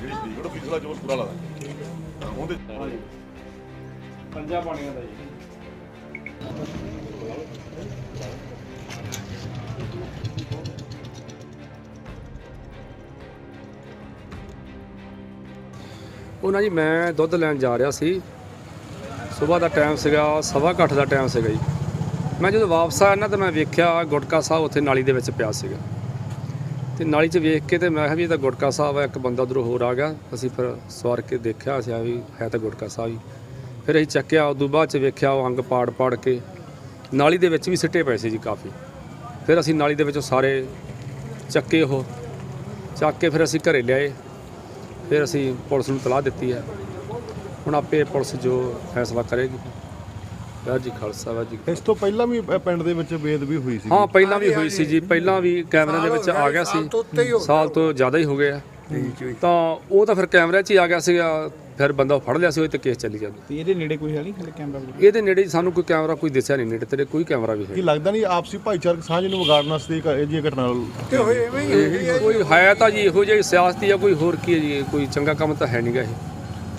ਜਿਹੜੀ ਸਪੀਕਰ ਉਹ ਪਿਛਲਾ ਜੋਰ ਪੂਰਾ ਲਾਦਾ ਉਹਦੇ ਪੰਜਾ ਪਾਣੀਆਂ ਦਾ ਜੀ ਉਹਨਾਂ ਜੀ ਮੈਂ ਦੁੱਧ ਲੈਣ ਜਾ ਰਿਹਾ ਸੀ। ਸਵੇਰ ਦਾ ਟਾਈਮ ਸੀਗਾ, ਸਵਾ ਕੁ ਦਾ ਟਾਈਮ ਸੀਗਾ ਜੀ। ਮੈਂ ਜਦੋਂ ਵਾਪਸ ਆਇਆ ਨਾ, ਤਾਂ ਮੈਂ ਵੇਖਿਆ ਗੁਟਕਾ ਸਾਹਿਬ ਉੱਥੇ ਨਾਲੀ ਦੇ ਵਿੱਚ ਪਿਆ ਸੀਗਾ। ਤੇ ਨਾਲੀ 'ਚ ਵੇਖ ਕੇ ਤੇ ਮੈਂ ਕਿਹਾ ਵੀ ਇਹ ਤਾਂ ਗੁਟਕਾ ਸਾਹਿਬ ਆ, ਇੱਕ ਬੰਦਾ ਉਧਰੋਂ ਹੋਰ ਆ ਗਿਆ। ਅਸੀਂ ਫਿਰ ਸਵਾਰ ਕੇ ਦੇਖਿਆ, ਅਸੀਂ ਵੀ ਹੈ ਤਾਂ ਗੁਟਕਾ ਸਾਹਿਬ ਹੀ। ਫਿਰ ਅਸੀਂ ਚੱਕਿਆ ਉਦੋਂ ਬਾਅਦ 'ਚ ਵੇਖਿਆ ਉਹ ਅੰਗ ਪਾੜ ਪਾੜ ਕੇ ਨਾਲੀ ਦੇ ਵਿੱਚ ਵੀ ਸਿੱਟੇ ਪਏ ਸੀ ਜੀ ਕਾਫੀ। ਫਿਰ ਅਸੀਂ ਨਾਲੀ ਦੇ ਵਿੱਚੋਂ ਸਾਰੇ ਚੱਕੇ ਉਹ, ਚੱਕ ਕੇ ਫਿਰ ਅਸੀਂ ਘਰੇ ਲਿਆਏ। ਫਿਰ ਅਸੀਂ ਪੁਲਿਸ ਨੂੰ ਤਲਾਹ ਦਿੱਤੀ ਹੈ। ਹੁਣ ਆਪੇ ਪੁਲਿਸ ਜੋ ਫੈਸਲਾ ਕਰੇਗੀ। ਜੀ ਖਾਲਸਾ ਵਾਹਿਗੁਰੂ ਜੀ ਕੀ ਇਸ ਤੋਂ ਪਹਿਲਾਂ ਵੀ ਇਹ ਪਿੰਡ ਦੇ ਵਿੱਚ ਬੇਦਬੀ ਹੋਈ ਸੀ। ਹਾਂ ਪਹਿਲਾਂ ਵੀ ਹੋਈ ਸੀ ਜੀ। ਪਹਿਲਾਂ ਵੀ ਕੈਮਰੇ ਦੇ ਵਿੱਚ ਆ ਗਿਆ ਸੀ। ਸਾਲ ਤੋਂ ਜ਼ਿਆਦਾ ਹੀ ਹੋ ਗਿਆ। ਤਾਂ ਉਹ ਤਾਂ ਫਿਰ ਕੈਮਰੇ 'ਚ ਹੀ ਆ ਗਿਆ ਸੀਗਾ। ਫਿਰ ਬੰਦਾ ਫੜ ਲਿਆ ਸੀ ਉਹ ਤੇ ਕੇਸ ਚੱਲੀ ਜਾਂਦਾ ਤੇ ਇਹਦੇ ਨੇੜੇ ਕੋਈ ਹੈ ਨਹੀਂ ਹਲੇ ਕੈਮਰਾ ਵਗੈਰਾ? ਇਹਦੇ ਨੇੜੇ ਸਾਨੂੰ ਕੋਈ ਕੈਮਰਾ ਕੋਈ ਦਿਸਿਆ ਨਹੀਂ ਨੇੜੇ ਤੇਰੇ ਕੋਈ ਕੈਮਰਾ ਵੀ ਕੀ ਹੈ ਲੱਗਦਾ ਨਹੀਂ ਆਪਸੀ ਭਾਈਚਾਰਕ ਸਾਂਝ ਨੂੰ ਵਿਗਾੜਨ ਵਾਸਤੇ ਇਹ ਜੀ ਘਟਨਾ ਕੋਈ ਹੈ ਤਾਂ ਜੀ ਇਹੋ ਜਿਹੀ ਸਿਆਸਤੀ ਆ ਕੋਈ ਹੋਰ ਕੀ ਹੈ ਜੀ? ਕੋਈ ਚੰਗਾ ਕੰਮ ਤਾਂ ਹੈ ਨਹੀਂਗਾ ਇਹ।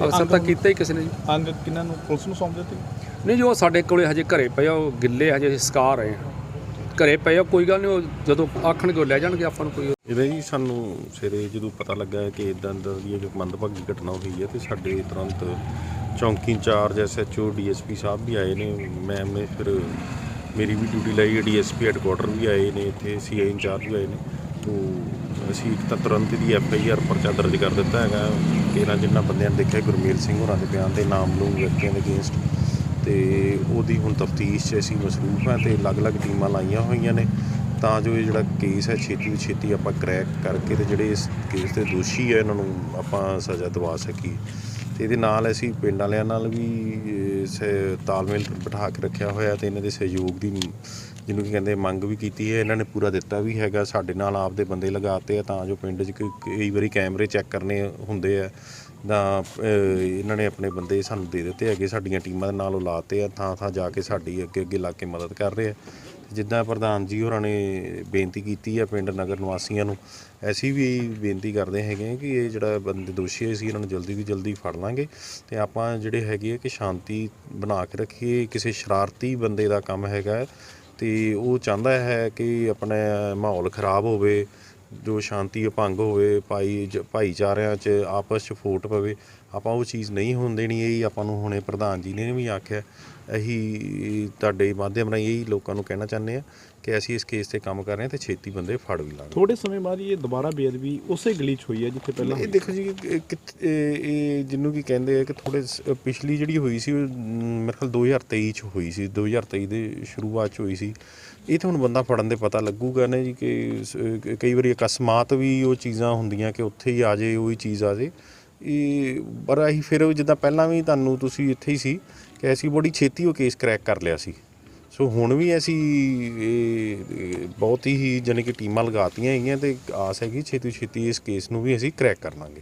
ਅਕਸਰ ਤਾਂ ਕੀਤਾ ਹੀ ਕਿਸੇ ਨੇ ਜੀ। ਅੰਗ ਕਿਹਨਾਂ ਨੂੰ? ਪੁਲਿਸ ਨੂੰ ਸੌਂਪ ਦਿੱਤੇ? ਨਹੀਂ ਜੋ ਸਾਡੇ ਕੋਲੇ ਹਜੇ ਘਰੇ ਪਏ ਆ, ਉਹ ਗਿੱਲੇ ਹਜੇ ਅਸੀਂ ਸਕਾ ਰਹੇ ਆ ਘਰੇ ਪਏ ਆ, ਕੋਈ ਗੱਲ ਨਹੀਂ, ਉਹ ਜਦੋਂ ਆਖਣਗੇ ਉਹ ਲੈ ਜਾਣਗੇ, ਆਪਾਂ ਨੂੰ ਕੋਈ ਇਹਦਾ ਜੀ ਸਾਨੂੰ ਸਵੇਰੇ ਜਦੋਂ ਪਤਾ ਲੱਗਾ ਹੈ ਕਿ ਇਦਾਂ ਦੀ ਇੱਕ ਮੰਦਭਾਗੀ ਘਟਨਾ ਹੋਈ ਹੈ ਤੇ ਸਾਡੇ ਤੁਰੰਤ ਚੌਂਕੀ ਇੰਚਾਰਜ ਐਸਐਚਓ ਡੀਐਸਪੀ ਸਾਹਿਬ ਵੀ ਆਏ ਨੇ, ਮੈਮ ਨੇ ਫਿਰ ਮੇਰੀ ਵੀ ਡਿਊਟੀ ਲਈ ਹੈ ਡੀਐਸਪੀ ਹੈੱਡਕੁਆਟਰ ਵੀ ਆਏ ਨੇ, ਇੱਥੇ ਸੀਆਈ ਇੰਚਾਰਜ ਵੀ ਆਏ ਨੇ। ਤੋਂ ਅਸੀਂ ਇੱਕ ਤਾਂ ਤੁਰੰਤ ਦੀ ਐਫਆਈਆਰ ਪਰਚਾ ਦਰਜ ਕਰ ਦਿੱਤਾ ਹੈਗਾ, ਕਿ ਇਹਨਾਂ ਜਿਨ੍ਹਾਂ ਬੰਦਿਆਂ ਨੇ ਦੇਖਿਆ ਗੁਰਮੀਤ ਸਿੰਘ ਹੋਰਾਂ ਦੇ ਬਿਆਨ ਤੇ ਨਾਮ ਲੂ ਵਿਅਕਤੀਆਂ ਦੇ ਅਗੇਂਸਟ। ਤੇ ਉਹਦੀ ਹੁਣ ਤਫਤੀਸ਼ 'ਚ ਅਸੀਂ ਮਸਰੂਫ ਹਾਂ ਤੇ ਅਲੱਗ-ਅਲੱਗ ਟੀਮਾਂ ਲਾਈਆਂ ਹੋਈਆਂ ਨੇ। ਤਾਂ ਜੋ ਇਹ ਜਿਹੜਾ ਕੇਸ ਹੈ ਛੇਤੀ ਤੋਂ ਛੇਤੀ ਆਪਾਂ ਕਰੈਕ ਕਰਕੇ ਤੇ ਜਿਹੜੇ ਇਸ ਕੇਸ ਦੇ ਦੋਸ਼ੀ ਹੈ ਇਹਨਾਂ ਨੂੰ ਆਪਾਂ ਸਜ਼ਾ ਦਿਵਾ ਸਕੀਏ। ਤੇ ਇਹਦੇ ਨਾਲ ਅਸੀਂ ਪਿੰਡ ਵਾਲਿਆਂ ਨਾਲ ਵੀ ਸ- ਤਾਲਮੇਲ ਬਿਠਾ ਕੇ ਰੱਖਿਆ ਹੋਇਆ ਤੇ ਇਹਨਾਂ ਦੇ ਸਹਿਯੋਗ ਦੀ ਜਿਹਨੂੰ ਕੀ ਕਹਿੰਦੇ ਮੰਗ ਵੀ ਕੀਤੀ ਹੈ, ਇਹਨਾਂ ਨੇ ਪੂਰਾ ਦਿੱਤਾ ਵੀ ਹੈਗਾ, ਸਾਡੇ ਨਾਲ ਆਪਦੇ ਬੰਦੇ ਲਗਾਤੇ ਆ, ਤਾਂ ਜੋ ਪਿੰਡ 'ਚ ਕਈ ਵਾਰੀ ਕੈਮਰੇ ਚੈੱਕ ਕਰਨੇ ਹੁੰਦੇ ਆ। ਤਾਂ ਇਹਨਾਂ ਨੇ ਆਪਣੇ ਬੰਦੇ ਸਾਨੂੰ ਦੇ ਦਿੱਤੇ ਹੈਗੇ, ਸਾਡੀਆਂ ਟੀਮਾਂ ਦੇ ਨਾਲ ਉਹ ਲਾਤੇ ਆ, ਥਾਂ ਥਾਂ ਜਾ ਕੇ ਸਾਡੀ ਅੱਗੇ ਅੱਗੇ ਲਾ ਕੇ ਮਦਦ ਕਰ ਰਹੇ ਆ। ਜਿੱਦਾਂ ਪ੍ਰਧਾਨ ਜੀ ਹੋਰਾਂ ਨੇ ਬੇਨਤੀ ਕੀਤੀ ਆ ਪਿੰਡ ਨਗਰ ਨਿਵਾਸੀਆਂ ਨੂੰ, ਅਸੀਂ ਵੀ ਬੇਨਤੀ ਕਰਦੇ ਹੈਗੇ ਹਾਂ ਕਿ ਇਹ ਜਿਹੜਾ ਬੰਦੇ ਦੋਸ਼ੀ ਹੈ ਸੀ ਇਹਨਾਂ ਨੂੰ ਜਲਦੀ ਤੋਂ ਜਲਦੀ ਫੜ ਲਾਂਗੇ ਤੇ ਆਪਾਂ ਜਿਹੜੇ ਹੈਗੇ ਆ ਕਿ ਸ਼ਾਂਤੀ ਬਣਾ ਕੇ ਰੱਖੀਏ, ਕਿਸੇ ਸ਼ਰਾਰਤੀ ਬੰਦੇ ਦਾ ਕੰਮ ਹੈਗਾ ਹੈ ਤੇ ਉਹ ਚਾਹੁੰਦਾ ਹੈ ਕਿ ਆਪਣਾ ਮਾਹੌਲ ਖਰਾਬ ਹੋਵੇ ਜੋ ਸ਼ਾਂਤੀ ਭੰਗ ਹੋਵੇ ਭਾਈ ਜ- ਭਾਈਚਾਰਿਆਂ 'ਚ ਆਪਸ 'ਚ ਫੋਟ ਪਵੇ ਆਪਾਂ ਉਹ ਚੀਜ਼ ਨਹੀਂ ਹੋਣ ਦੇਣੀ ਇਹ ਆਪਾਂ ਨੂੰ ਹੁਣੇ ਪ੍ਰਧਾਨ ਜੀ ਨੇ ਵੀ ਆਖਿਆ। ਅਸੀਂ ਤੁਹਾਡੇ ਮਾਧਿਅਮ ਰਾਹੀਂ ਇਹੀ ਲੋਕਾਂ ਨੂੰ ਕਹਿਣਾ ਚਾਹੁੰਦੇ ਆ ਕਿ ਅਸੀਂ ਇਸ ਕੇਸ ਤੇ ਕੰਮ ਕਰ ਰਹੇ ਹਾਂ ਤੇ ਛੇਤੀ ਬੰਦੇ ਫੜ ਵੀ ਲਾਂਗੇ ਥੋੜੇ ਸਮੇਂ ਬਾਅਦ ਇਹ ਦੁਬਾਰਾ ਬੇਅਦਬੀ ਉਸੇ ਗਲੀ 'ਚ ਹੋਈ ਹੈ ਜਿੱਥੇ ਪਹਿਲਾਂ ਇਹ ਦੇਖੋ ਜੀ ਇਹ ਜਿਹਨੂੰ ਕੀ ਕਹਿੰਦੇ ਆ ਕਿ ਥੋੜੇ ਪਿਛਲੀ ਜਿਹੜੀ ਹੋਈ ਸੀ ਮੇਰੇ ਖਿਆਲ 2023 ਚ ਹੋਈ ਸੀ 2023 ਦੇ ਸ਼ੁਰੂਆਤ ਚ ਹੋਈ ਸੀ। ਇਹ ਤਾਂ ਹੁਣ ਬੰਦਾ ਫੜਨ ਦੇ ਪਤਾ ਲੱਗੂਗਾ ਨਾ ਜੀ ਕ- ਕਈ ਵਾਰੀ ਅਕਸਮਾਤ ਵੀ ਉਹ ਚੀਜ਼ਾਂ ਹੁੰਦੀਆਂ ਕਿ ਉੱਥੇ ਹੀ ਆ ਜੇ ਉਹੀ ਚੀਜ਼ ਆ ਜੇ ਇਹ ਪਰ ਅਸੀਂ ਫਿਰ ਜਿੱਦਾਂ ਪਹਿਲਾਂ ਵੀ ਤੁਹਾਨੂੰ ਤੁਸੀਂ ਇੱਥੇ ਹੀ ਸੀ ਕਿ ਅਸੀਂ ਬੜੀ ਛੇਤੀ ਉਹ ਕੇਸ ਕਰੈਕ ਕਰ ਲਿਆ ਸੀ। ਸੋ ਹੁਣ ਵੀ ਅਸੀਂ ਇਹ ਬਹੁਤ ਹੀ ਜਾਣੀ ਕਿ ਟੀਮਾਂ ਲਗਾਤੀਆਂ ਹੈਗੀਆਂ ਤੇ ਆਸ ਹੈਗੀ ਛੇਤੀ ਛੇਤੀ ਇਸ ਕੇਸ ਨੂੰ ਵੀ ਅਸੀਂ ਕਰੈਕ ਕਰ ਲਾਂਗੇ।